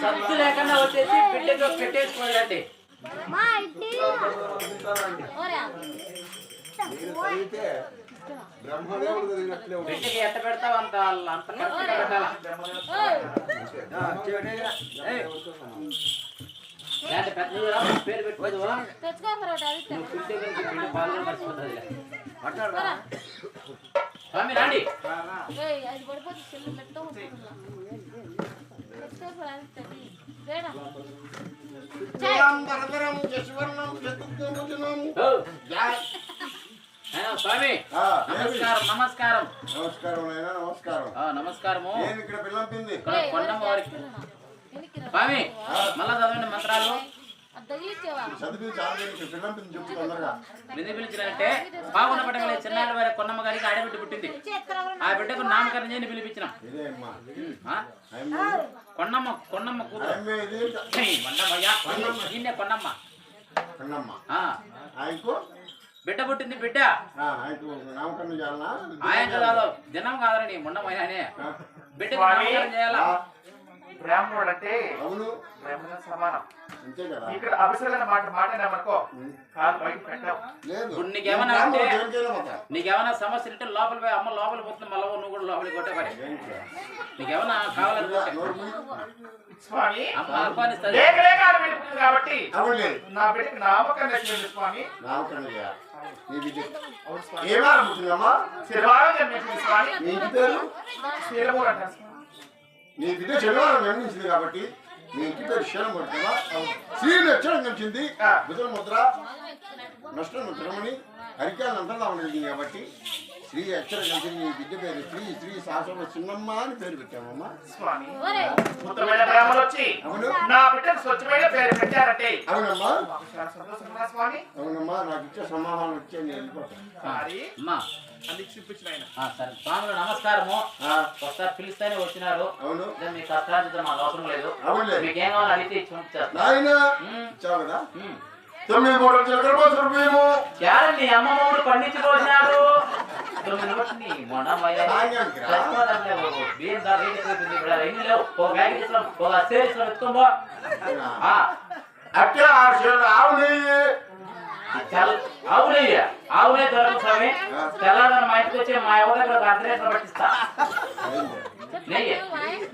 సత్తు లేకుండా వచ్చేసి బిడ్డతో పెట్టేసుకోవాలండి బిడ్డకి ఎట్ట పెడతావు అంత అంత పెట్టాలా? పేరు కనుక బిడ్డ పాలు కూడా మర్చిపోతుంది స్వామి రాండి శ్రీరామధరధరం యశ్వర్ణం చతుర్భుజనం. ఓ, జై. ఆ, స్వామి. ఆ, నమస్కారం నమస్కారం. నమస్కారం నాయనా నమస్కారం. ఆ, నమస్కారము. నేను ఇక్కడ పిల్లంపింది? కొండమ్మ వారికి. స్వామి మళ్ళా చదవండి మంత్రాలు. పిలిచినంటే బాగున్న పట్టగల చిన్నాళ్ళ వారి కొండమ్మ గారికి ఆడబిడ్డ పుట్టింది. ఆ బిడ్డకు నామకరణం చేయని పిలిపించినాం. కొండమ్మ కొండమ్మ కూతురు. కన్నమ్మ. బిడ్డ పుట్టింది బిడ్డ. ఆయన కాదు దినం కాదని మొండమయ్యానే. ఆ, బిడ్డకు నామకరణం చేయాలా? బ్రాహ్మణుడు అంటే అవును. బ్రాహ్మణ సమానం. అంతే కదా. ఇక్కడ అవసరమైన మాట మాట్లాడామనుకో కాదు బయట పెట్టావు. లేదు. ఇప్పుడు నీకేమన్నా బ్రాహ్మణుడు అంటే- నీకేమైనా సమస్య ఉంటే లోపల పోయి అమ్మ లోపల పోతుంది మళ్ళీ నువ్వు కూడా లోపలికి కొట్టే పని? నీకేమైనా కావాలనుకుంటే. స్వామి అమ్మ కాబట్టి నా బిడ్డకి నామకరణ చేయండి స్వామి. నామకరణం చేయాలి. నీ బిడ్డ. అవును స్వామి. పేరు? శీలమూరు అంటారు స్వామి. నీ బిడ్డ శనివారం జన్మించింది కాబట్టి నీ ఇంటి పేరు శీలం కొడుతున్నా శ్రీలు అక్షరం కలిసింది. భుజల ముద్ర నష్టం తిరమని హరికాయలు అంతలా ఉండేది కాబట్టి శ్రీ అక్షరం కలిసింది నీ బిడ్డ పేరు శ్రీ శ్రీ శాసన చిన్నమ్మ అని పేరు పెట్టామమ్మా. స్వామి ఉత్తమైన బ్రాహ్మణులు వచ్చి అవును. నా బిడ్డకు స్వచ్ఛమైన పేరు పెట్టారంటే. అవునమ్మా. సంతోషంగా స్వామి. అవునమ్మా నాకు ఇచ్చే సమాధానం ఇచ్చే నేను వెళ్ళిపోతాను స్వాములు నమస్కారము. ఆ, ఒకసారి పిలిస్తేనే వచ్చినారు. అవును. మీ మాకు అవసరం లేదు. మీకేం కావాలో అడిగితే ఇచ్చి పంపిస్తారు నాయన ఉమ్, ఇచ్చావు కదా. తొమ్మిది మూడు పోసు రూపాయలు చాలండి అమ్మ మూడు పండించి పోసినారు. రేట్ బ్యాగ్ ఎత్తుకోబో అట్లా ఆవు నెయ్యి ఆవులే దొరకదు స్వామి తెల్లారి మా ఇంటికి వచ్చి మా ఎవరి దగ్గర ఒక అర్ధ లీటర్ పట్టిస్తా నెయ్యి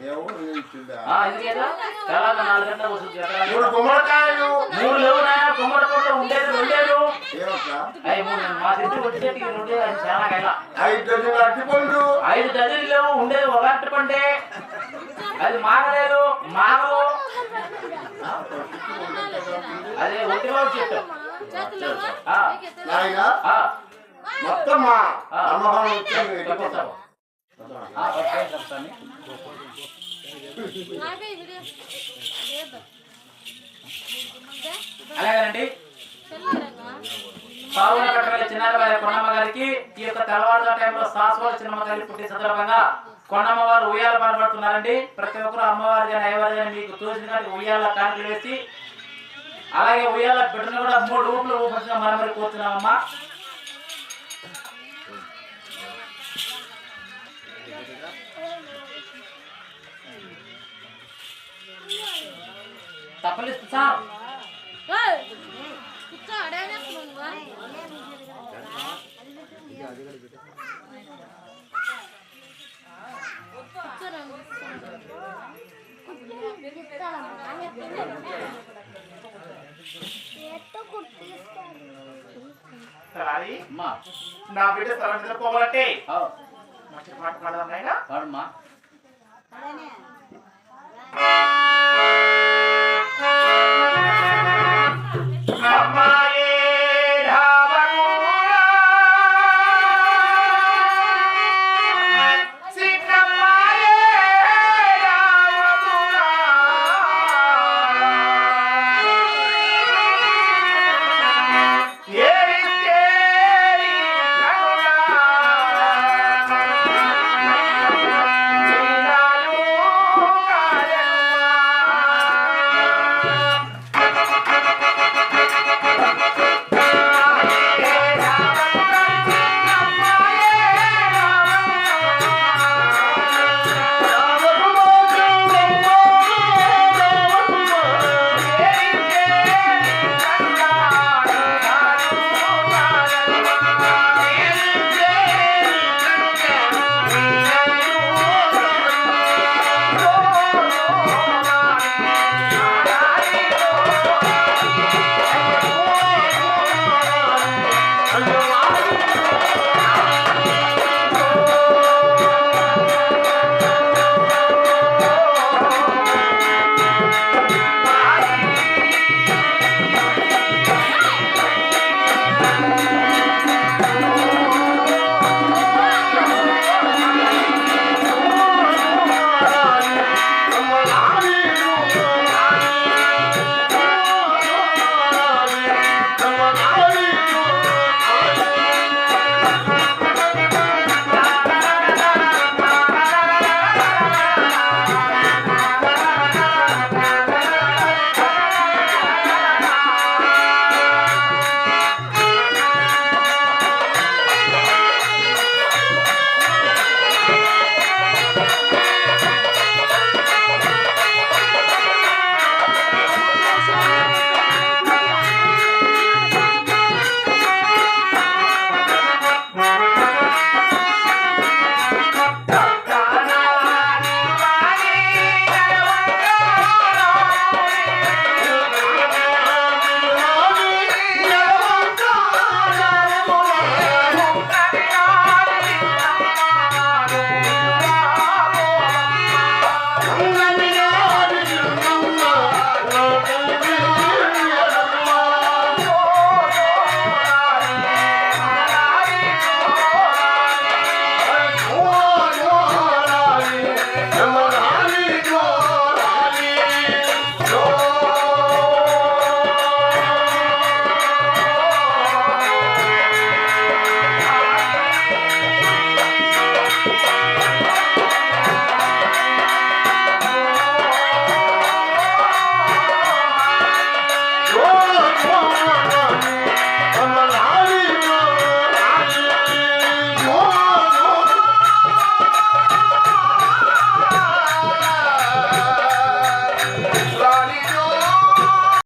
ఎవరు నెయ్యి ఇచ్చిందా ఆ, ఎందుకేదో తెల్లారి నాలుగు వస్తుంది. మూడు గుమ్మడికాయలు మూడు లేవు నాయన పూటలో ఉండేది ఐదు డజన్లు అరటిపండు. ఐదు డజన్లు లేవు ఉండేది ఒక పండే అది మాగలేదు మాగవు. అదే ఒంటివాడు చెట్టు. మొత్తం మా ఆ. అమ్మవారు వచ్చాను స్వామి. అలాగేనండి. పావుల కట్టగల చిన్నారి వారి కొండమ్మ గారికి ఈ యొక్క తెల్లవారుజాము టైంలో సాసువారి చిన్నమ్మ గారి పుట్టిన సందర్భంగా కొండమ్మ వారు ఉయ్యాల పడబడుతున్నారండి ప్రతి ఒక్కరు అమ్మవారి కానీ అయ్యవారి కానీ మీకు తోచిన ఉయ్యాల కానుకలు వేసి అలాగే ఉయ్యాల బిడ్డను కూడా మూడు ఊపులు ఊపించిన మరమరి మరి కోరుతున్నామమ్మా. తప్పలిస్తు సార్. సారీ అమ్మా. నా బిడ్డ తల నిద్రపోవాలంటే మంచి పాట పాడదాం నాయనా. పాడమ్మా.